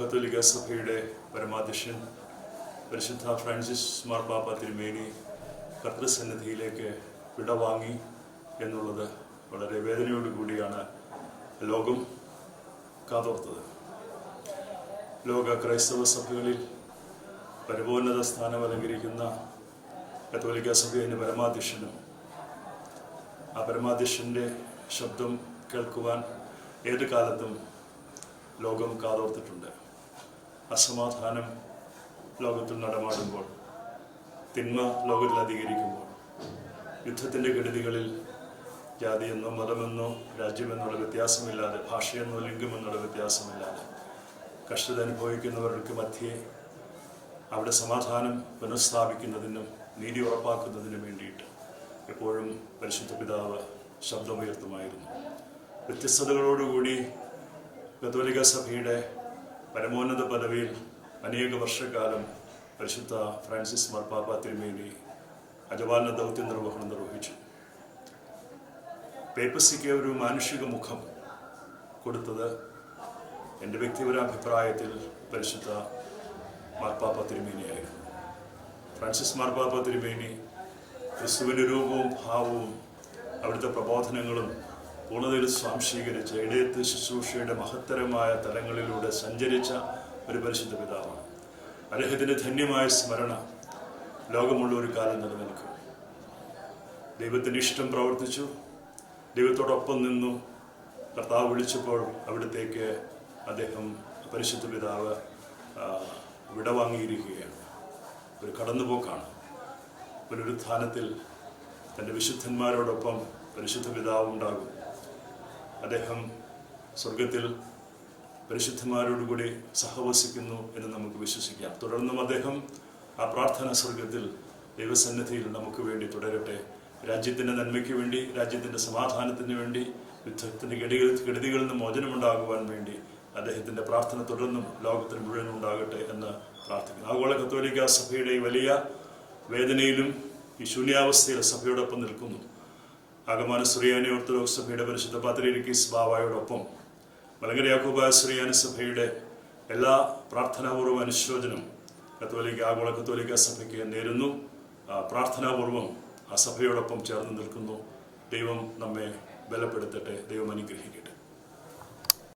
കത്തോലിക്ക സഭയുടെ പരമാധ്യക്ഷൻ പരിശുദ്ധ ഫ്രാൻസിസ് മാർപ്പാപ്പ തിരുമേനി കർത്തൃസന്നിധിയിലേക്ക് വിടവാങ്ങി എന്നുള്ളത് വളരെ വേദനയോടുകൂടിയാണ് ലോകം കാതോർത്തത്. ലോക ക്രൈസ്തവ സഭകളിൽ പരമോന്നത സ്ഥാനം അലങ്കരിക്കുന്ന കത്തോലിക്ക സഭയുടെ പരമാധ്യക്ഷനും ആ പരമാധ്യക്ഷന്റെ ശബ്ദം കേൾക്കുവാൻ ഏത് കാലത്തും ലോകം കാതോർത്തിട്ടുണ്ട്. അസമാധാനം ലോകത്തിൽ നടമാടുമ്പോൾ തിന്മ ലോകത്തിൽ അധികരിക്കുമ്പോൾ യുദ്ധത്തിന്റെ ഗണിതികളിൽ ജാതിയെന്നോ മതമെന്നോ രാജ്യമെന്നുള്ള വ്യത്യാസമില്ലാതെ ഭാഷയെന്നോ ലിംഗമെന്നുള്ള വ്യത്യാസമില്ലാതെ കഷ്ടത അനുഭവിക്കുന്നവർക്ക് മധ്യേ അവിടെ സമാധാനം പുനഃസ്ഥാപിക്കുന്നതിനും നീതി ഉറപ്പാക്കുന്നതിനും വേണ്ടിയിട്ട് എപ്പോഴും പരിശുദ്ധ പിതാവ് ശബ്ദമുയർത്തുമായിരുന്നു. വ്യത്യസ്തതകളോടുകൂടി കത്തോലിക സഭയുടെ പരമോന്നത പദവിയിൽ അനേക വർഷക്കാലം പരിശുദ്ധ ഫ്രാൻസിസ് മാർപ്പാപ്പ തിരുമേനി അജവാലിന ദൗത്യ നിർവഹണം നിർവഹിച്ചു. പേപ്പസിക്ക് ഒരു മാനുഷിക മുഖം കൊടുത്തത് എന്റെ വ്യക്തിപരാഭിപ്രായത്തിൽ പരിശുദ്ധ മാർപ്പാപ്പ തിരുമേനിയായിരുന്നു ഫ്രാൻസിസ് മാർപ്പാപ്പ തിരുമേനി ക്രിസ്തുവിന്റെ രൂപവും ഭാവവും അവിടുത്തെ പ്രബോധനങ്ങളും പൂർണതയിൽ സ്വാംശീകരിച്ച് ഇടയത്ത് ശുശ്രൂഷയുടെ മഹത്തരമായ തലങ്ങളിലൂടെ സഞ്ചരിച്ച ഒരു പരിശുദ്ധ പിതാവാണ്. അദ്ദേഹത്തിന്റെ ധന്യമായ സ്മരണ ലോകമുള്ള ഒരു കാലം നിലനിൽക്കും ദൈവത്തിന്റെ ഇഷ്ടം പ്രവർത്തിച്ചു. ദൈവത്തോടൊപ്പം നിന്നു കർത്താവ് വിളിച്ചപ്പോൾ അവിടത്തേക്ക് അദ്ദേഹം പരിശുദ്ധ പിതാവ് വിടവാങ്ങിയിരിക്കുകയാണ്. ഒരു കടന്നുപോക്കാണ്. പുനരുത്ഥാനത്തിൽ തന്റെ വിശുദ്ധന്മാരോടൊപ്പം പരിശുദ്ധ പിതാവ് ഉണ്ടാകും അദ്ദേഹം സ്വർഗത്തിൽ പരിശുദ്ധന്മാരോടുകൂടി സഹവസിക്കുന്നു എന്ന് നമുക്ക് വിശ്വസിക്കാം. തുടർന്നും അദ്ദേഹം ആ പ്രാർത്ഥന സ്വർഗത്തിൽ ദൈവസന്നിധിയിൽ നമുക്ക് വേണ്ടി തുടരട്ടെ. രാജ്യത്തിന്റെ നന്മയ്ക്ക് വേണ്ടി രാജ്യത്തിന്റെ സമാധാനത്തിന് വേണ്ടി യുദ്ധത്തിന്റെ ഗടികൾ ഗടികളിൽ നിന്ന് മോചനമുണ്ടാകുവാൻ വേണ്ടി അദ്ദേഹത്തിന്റെ പ്രാർത്ഥന തുടർന്നും ലോകത്തിന് മുഴുവൻ ഉണ്ടാകട്ടെ എന്ന് പ്രാർത്ഥിക്കുന്നു. ആഗോള കത്തോലിക്ക സഭയുടെ വലിയ വേദനയിലും ഈ ശൂന്യാവസ്ഥയിൽ സഭയോടൊപ്പം നിൽക്കുന്നു. ആഗമാന ശ്രീയാനി ഓർത്തഡോക്സ് സഭയുടെ പരിശുദ്ധ പാത്രീരിക്കീസ് ബാവായോടൊപ്പം മലങ്കര യാക്കോബായ ശ്രീയാനി സഭയുടെ എല്ലാ പ്രാർത്ഥനാപൂർവ അനുശോചനം കത്തോലിക്ക ആഗോള കത്തോലിക്ക സഭയ്ക്ക് നേരുന്നു. പ്രാർത്ഥനാപൂർവം ആ സഭയോടൊപ്പം ചേർന്ന് നിൽക്കുന്നു. ദൈവം നമ്മെ ബലപ്പെടുത്തട്ടെ ദൈവം അനുഗ്രഹിക്കട്ടെ.